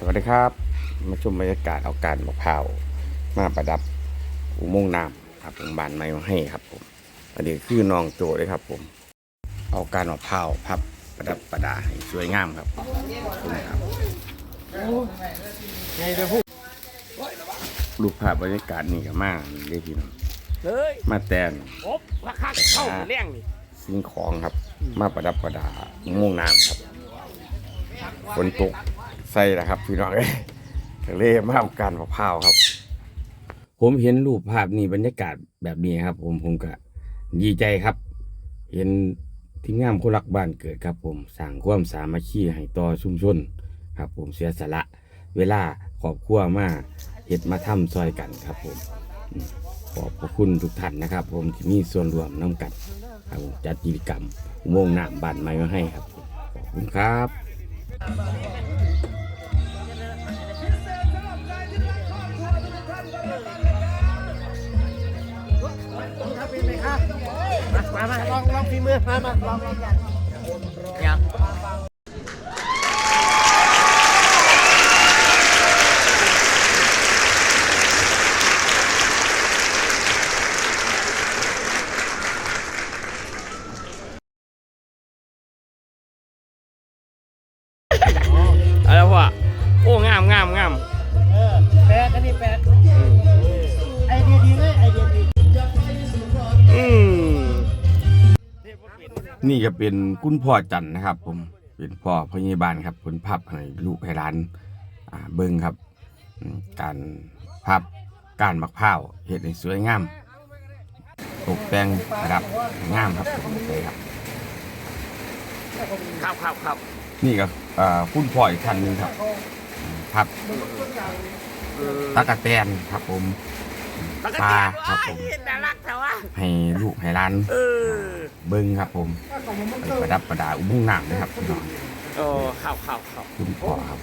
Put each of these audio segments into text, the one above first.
สวัสดีครับ มาชมบรรยากาศเอาการมะพร้าวมาประดับอุโมงค์น้ำครับโรงพยาบาลไม้มาให้ครับผมอันนี้คือน้องโจเลยครับ ผม เอาการมะพร้าวพับประดับประดาให้สวยงามครับขอบคุณครับรูปภาพบรรยากาศนี่ก็มากเลยพี่น้องเฮ้ยมาแตนโอ๊บราคาเข้าเลี้ยงนี่สิ่งของครับ มาประดับประดาอุโมงค์น้ำครับฝนตก ใส่ละครับพี่น้องเอ้ยทะเลมาเอาการมะพร้าวครับ ผมเห็นรูปภาพนี้บรรยากาศแบบนี้ครับ ผมผมก็ดีใจครับ เห็นทีมงานคนรักบ้านเกิดครับ ผมสร้างความสามัคคีให้ต่อชุมชนครับ ผมเสียสละ เวลาครอบครัวมาเฮ็ดมาทำซอยกันครับผมอืมขอบพระคุณทุกท่านนะครับ ผมที่มีส่วนร่วมน้ำกันครับผมจัดกิจกรรมอุโมงค์น้ำบ้านไม้มาให้ครับขอบคุณครับ มามาลองลองฝีมือมามาลองลองเนี่ยอะไรวะโอ้งามงามงามเออแปดอันนี้แปดไอเดียดีเลยไอเดียดี นี่ก็เป็นคุณพ่อจันทร์นะครับ ผมเป็นพ่อพยาบาลครับผลพับให้ลูกให้ร้านอ่าเบิ้งครับอืมการพับการมักพร้าวเห็ดให้สวยงามตกแต่งประดับงามครับผมเลยครับครับครับครับนี่ก็อ่าคุณพ่ออีกท่านหนึงครับอืมพับตะกะแตนครับผม ปลาครับผมน่ารักแต่ว่าให้ลูกให้ร้านเออเบิ้งครับผมไปประดับประดาอุโมงค์น้ำนะครับพี่น้องโอ้ครับครับครับคุณพ่อครับ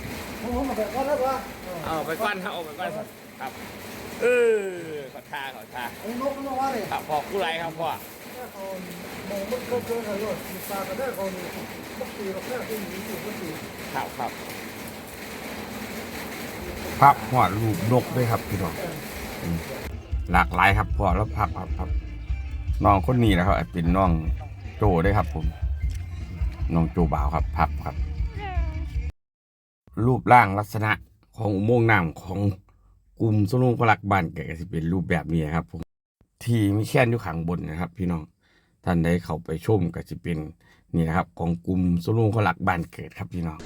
เอาไปก้อนครับเอาไปก้อนครับเออขอทาขอทาครับพอกู้ไรครับพ่อครับครับพับหัวลูกนกด้วยครับพี่น้องอืม หลากหลายครับพอแล้วพับพับพับน้องคนนี้นะครับเป็นน้องโจด้วยครับ ผมน้องโจบ่าวครับพับครับ รูปร่างลักษณะของอุโมงค์น้ำของกลุ่มสนุกพลักบ้านเกิดก็จะเป็นรูปแบบนี้ครับผมที่มีแค่นอยู่ข้างบนนะครับ พี่น้องท่านได้เข้าไปชมก็จะเป็นนี่นะครับ ของกลุ่มสนุกพลักบ้านเกิดครับพี่น้อง